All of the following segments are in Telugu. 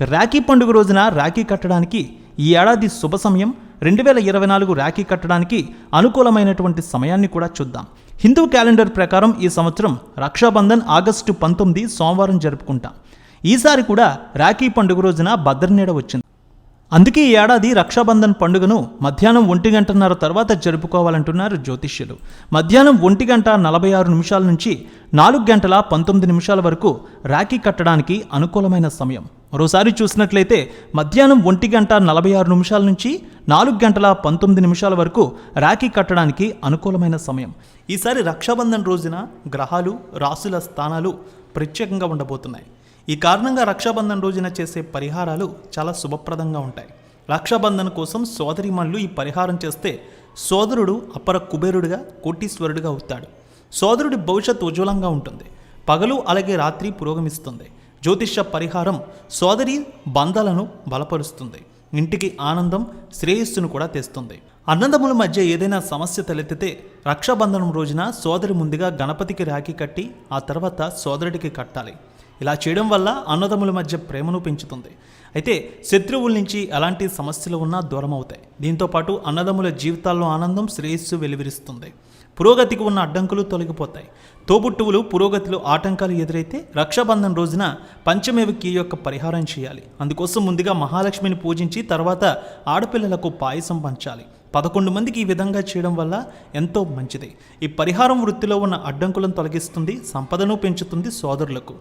రాఖీ పండుగ రోజున రాఖీ కట్టడానికి ఈ ఏడాది శుభ సమయం. రెండు వేల ఇరవై నాలుగు రాఖీ కట్టడానికి అనుకూలమైనటువంటి సమయాన్ని కూడా చూద్దాం. హిందూ క్యాలెండర్ ప్రకారం ఈ సంవత్సరం రక్షాబంధన్ ఆగస్టు పంతొమ్మిది సోమవారం జరుపుకుంటాం. ఈసారి కూడా రాఖీ పండుగ రోజున భద్రనీడ వచ్చింది. అందుకే ఈ ఏడాది రక్షాబంధన్ పండుగను మధ్యాహ్నం ఒంటి గంటన్నర తర్వాత జరుపుకోవాలంటున్నారు జ్యోతిష్యులు. మధ్యాహ్నం ఒంటి గంట నలభై ఆరు నిమిషాల నుంచి నాలుగు గంటల పంతొమ్మిది నిమిషాల వరకు రాఖీ కట్టడానికి అనుకూలమైన సమయం. మరోసారి చూసినట్లయితే మధ్యాహ్నం ఒంటి గంట నలభై ఆరు నిమిషాల నుంచి నాలుగు గంటల పంతొమ్మిది నిమిషాల వరకు రాఖీ కట్టడానికి అనుకూలమైన సమయం. ఈసారి రక్షాబంధన్ రోజున గ్రహాలు రాసుల స్థానాలు ప్రత్యేకంగా ఉండబోతున్నాయి. ఈ కారణంగా రక్షాబంధన్ రోజున చేసే పరిహారాలు చాలా శుభప్రదంగా ఉంటాయి. రక్షాబంధన్ కోసం సోదరిమణులు ఈ పరిహారం చేస్తే సోదరుడు అపర కుబేరుడిగా కోటీశ్వరుడిగా అవుతాడు. సోదరుడి భవిష్యత్ ఉజ్వలంగా ఉంటుంది. పగలు అలాగే రాత్రి పురోగమిస్తుంది. జ్యోతిష్య పరిహారం సోదరి బంధాలను బలపరుస్తుంది. ఇంటికి ఆనందం శ్రేయస్సును కూడా తెస్తుంది. అన్నదముల మధ్య ఏదైనా సమస్య తలెత్తితే రక్షాబంధనం రోజున సోదరి ముందుగా గణపతికి రాఖీ కట్టి ఆ తర్వాత సోదరుడికి కట్టాలి. ఇలా చేయడం వల్ల అన్నదమ్ముల మధ్య ప్రేమను పెంచుతుంది. అయితే శత్రువుల నుంచి ఎలాంటి సమస్యలు ఉన్నా దూరం అవుతాయి. దీంతోపాటు అన్నదమ్ముల జీవితాల్లో ఆనందం శ్రేయస్సు వెలువరిస్తుంది. పురోగతికి ఉన్న అడ్డంకులు తొలగిపోతాయి. తోబుట్టువులు పురోగతిలో ఆటంకాలు ఎదురైతే రక్షాబంధన్ రోజున పంచమేవికి యొక్క పరిహారం చేయాలి. అందుకోసం ముందుగా మహాలక్ష్మిని పూజించి తర్వాత ఆడపిల్లలకు పాయసం పంచాలి. పదకొండు మందికి ఈ విధంగా చేయడం వల్ల ఎంతో మంచిది. ఈ పరిహారం వృత్తిలో ఉన్న అడ్డంకులను తొలగిస్తుంది సంపదను పెంచుతుంది సోదరులకు.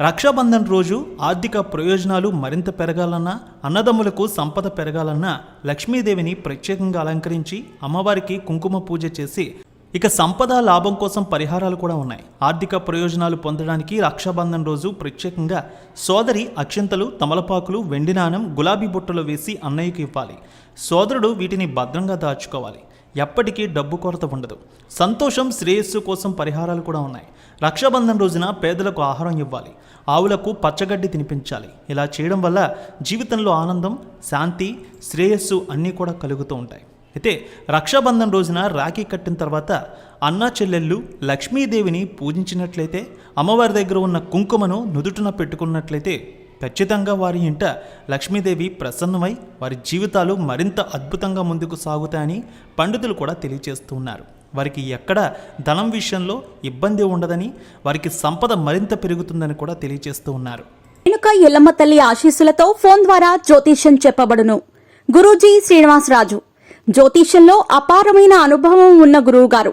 రక్షాబంధన్ రోజు ఆర్థిక ప్రయోజనాలు మరింత పెరగాలన్నా అన్నదమ్ములకు సంపద పెరగాలన్నా లక్ష్మీదేవిని ప్రత్యేకంగా అలంకరించి అమ్మవారికి కుంకుమ పూజ చేసి ఇక సంపద లాభం కోసం పరిహారాలు కూడా ఉన్నాయి. ఆర్థిక ప్రయోజనాలు పొందడానికి రక్షాబంధన్ రోజు ప్రత్యేకంగా సోదరి అక్షంతలు తమలపాకులు వెండినానం గులాబీ బుట్టలు వేసి అన్నయ్యకు ఇవ్వాలి. సోదరుడు వీటిని భద్రంగా దాచుకోవాలి. ఎప్పటికీ డబ్బు కొరత ఉండదు. సంతోషం శ్రేయస్సు కోసం పరిహారాలు కూడా ఉన్నాయి. రక్షాబంధన్ రోజున పేదలకు ఆహారం ఇవ్వాలి. ఆవులకు పచ్చగడ్డి తినిపించాలి. ఇలా చేయడం వల్ల జీవితంలో ఆనందం శాంతి శ్రేయస్సు అన్నీ కూడా కలుగుతూ ఉంటాయి. అయితే రక్షాబంధన్ రోజున రాఖీ కట్టిన తర్వాత అన్నా చెల్లెళ్ళు లక్ష్మీదేవిని పూజించినట్లయితే అమ్మవారి దగ్గర ఉన్న కుంకుమను నుదుటిన పెట్టుకున్నట్లయితే ఖచ్చితంగా వారి ఇంట లక్ష్మీదేవి ప్రసన్నమై వారి జీవితాలు మరింత అద్భుతంగా ముందుకు సాగుతాయని పండితులు కూడా తెలియజేస్తూ ఉన్నారు. వారికి ఎక్కడ ధనం విషయంలో ఇబ్బంది ఉండదని వారికి సంపద మరింత పెరుగుతుందని కూడా తెలియజేస్తూ ఉన్నారు. రేణుక ఎల్లమ్మ తల్లి ఆశీస్సులతో ఫోన్ ద్వారా జ్యోతిష్యం చెప్పబడును. గురూజీ శ్రీనివాసరాజు. జ్యోతిష్యంలో అపారమైన అనుభవం ఉన్న గురువు గారు